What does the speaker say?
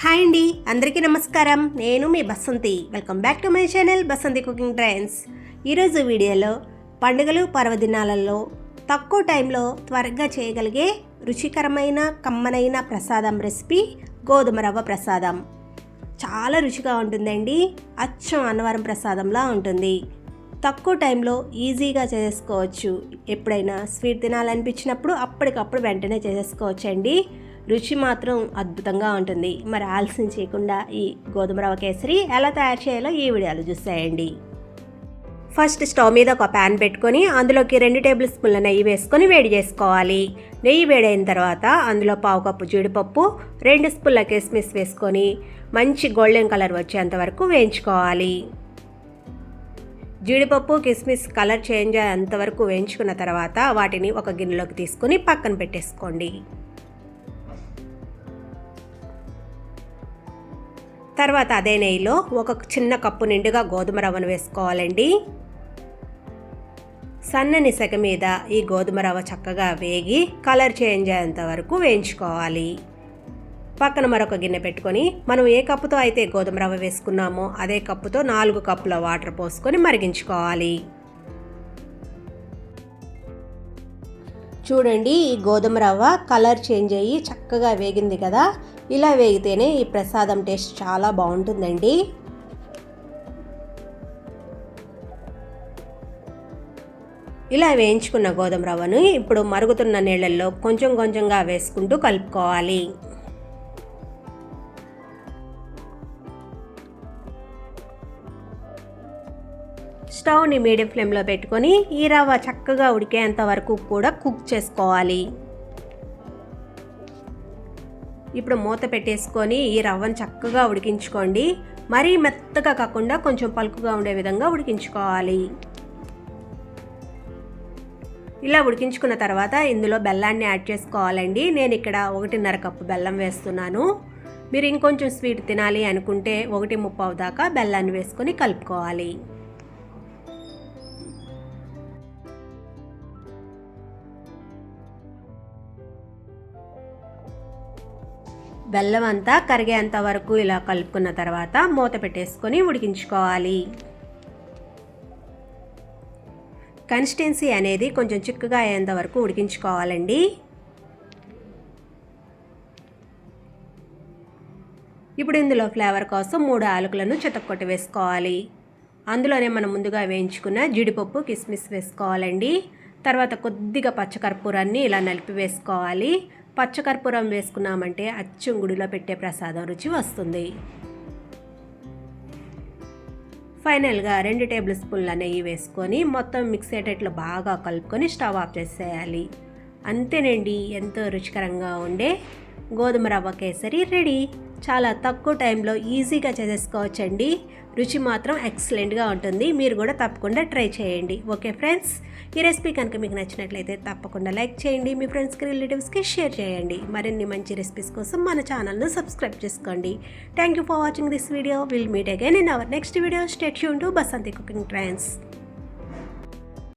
Hi అండి అందరికీ నమస్కారం. నేను మీ Basanti. Welcome back to my channel Basanti cooking trends ఈరోజు వీడియోలో పండుగలు పర్వదినాలలో తక్కువ టైంలో త్వరగా చేయగలిగే రుచికరమైన కమ్మనైన ప్రసాదం రెసిపీ గోధుమ రవ్వ ప్రసాదం. చాలా రుచిగా ఉంటుందండి. అచ్చం అన్నవరం ప్రసాదంలా ఉంటుంది. తక్కువ టైంలో ఈజీగా చేసుకోవచ్చు. ఎప్పుడైనా స్వీట్ తినాలనిపించినప్పుడు అప్పటికప్పుడు వెంటనే చేసేసుకోవచ్చండి రుచి మాత్రం అద్భుతంగా ఉంటుంది. మరి ఆలస్యం చేయకుండా ఈ గోధుమ రవ్వ కేసరి ఎలా తయారు చేయాలో ఈ వీడియోలో చూసేయండి. ఫస్ట్ స్టవ్ మీద ఒక ప్యాన్ పెట్టుకొని అందులోకి రెండు టేబుల్ స్పూన్ల నెయ్యి వేసుకొని వేడి చేసుకోవాలి. నెయ్యి వేడైన తర్వాత అందులో పావు కప్పు జీడిపప్పు రెండు స్పూన్ల కిస్మిస్ వేసుకొని మంచి గోల్డెన్ కలర్ వచ్చేంత వరకు వేయించుకోవాలి. జీడిపప్పు కిస్మిస్ కలర్ చేంజ్ అయ్యేంత వరకు వేయించుకున్న తర్వాత వాటిని ఒక గిన్నెలోకి తీసుకొని పక్కన పెట్టేసుకోండి. తర్వాత అదే నెయ్యిలో ఒక చిన్న కప్పు నిండుగా గోధుమ రవ్వను వేసుకోవాలండి. సన్నని సెగ మీద ఈ గోధుమ రవ్వ చక్కగా వేగి కలర్ చేంజ్ అయ్యేంత వరకు వేయించుకోవాలి. పక్కన మరొక గిన్నె పెట్టుకొని మనం ఏ కప్పుతో అయితే గోధుమ రవ్వ వేసుకున్నామో అదే కప్పుతో నాలుగు కప్పుల వాటర్ పోసుకొని మరిగించుకోవాలి. చూడండి ఈ గోధుమ రవ్వ కలర్ చేంజ్ అయ్యి చక్కగా వేగింది కదా. ఇలా వేగితేనే ఈ ప్రసాదం టేస్ట్ చాలా బాగుంటుందండి. ఇలా వేయించుకున్న గోధుమ రవ్వను ఇప్పుడు మరుగుతున్న నీళ్ళల్లో కొంచెం కొంచెంగా వేసుకుంటూ కలుపుకోవాలి. స్టవ్ని మీడియం ఫ్లేమ్లో పెట్టుకొని ఈ రవ్వ చక్కగా ఉడికేంత వరకు కూడా కుక్ చేసుకోవాలి. ఇప్పుడు మూత పెట్టేసుకొని ఈ రవ్వను చక్కగా ఉడికించుకోండి. మరీ మెత్తగా కాకుండా కొంచెం పలుకుగా ఉండే విధంగా ఉడికించుకోవాలి. ఇలా ఉడికించుకున్న తర్వాత ఇందులో బెల్లాన్ని యాడ్ చేసుకోవాలండి. నేను ఇక్కడ ఒకటిన్నర కప్పు బెల్లం వేస్తున్నాను. మీరు ఇంకొంచెం స్వీట్ తినాలి అనుకుంటే ఒకటి ముప్పావు దాకా బెల్లాన్ని వేసుకొని కలుపుకోవాలి. బెల్లం అంతా కరిగేంత వరకు ఇలా కలుపుకున్న తర్వాత మూత పెట్టేసుకొని ఉడికించుకోవాలి. కన్సిస్టెన్సీ అనేది కొంచెం చిక్కగా అయ్యేంత వరకు ఉడికించుకోవాలండి. ఇప్పుడు ఇందులో ఫ్లేవర్ కోసం మూడు ఆలుకలను చితక్కొట్టి వేసుకోవాలి. అందులోనే మనం ముందుగా వేయించుకున్న జీడిపప్పు కిస్మిస్ వేసుకోవాలండి. తర్వాత కొద్దిగా పచ్చకర్పూరాన్ని ఇలా నలిపి వేసుకోవాలి. పచ్చకర్పూరం వేసుకున్నామంటే అచ్చం గుడిలో పెట్టే ప్రసాదం రుచి వస్తుంది. ఫైనల్గా రెండు టేబుల్ స్పూన్ల నెయ్యి వేసుకొని మొత్తం మిక్స్ అయ్యేటట్లు బాగా కలుపుకొని స్టవ్ ఆఫ్ చేసేయాలి. అంతేనండి ఎంతో రుచికరంగా ఉండే గోధుమ రవ్వ కేసరి రెడీ. చాలా తక్కువ టైంలో ఈజీగా చేసేసుకోవచ్చండి. రుచి మాత్రం ఎక్సలెంట్గా ఉంటుంది. మీరు కూడా తప్పకుండా ట్రై చేయండి. ఓకే ఫ్రెండ్స్ ఈ రెసిపీ కనుక మీకు నచ్చినట్లయితే తప్పకుండా లైక్ చేయండి. మీ ఫ్రెండ్స్కి రిలేటివ్స్కి షేర్ చేయండి. మరిన్ని మంచి రెసిపీస్ కోసం మన ఛానల్ను సబ్స్క్రైబ్ చేసుకోండి. Thank you for watching this video. Will meet again in our next video stay Yoon to Basanti cooking trains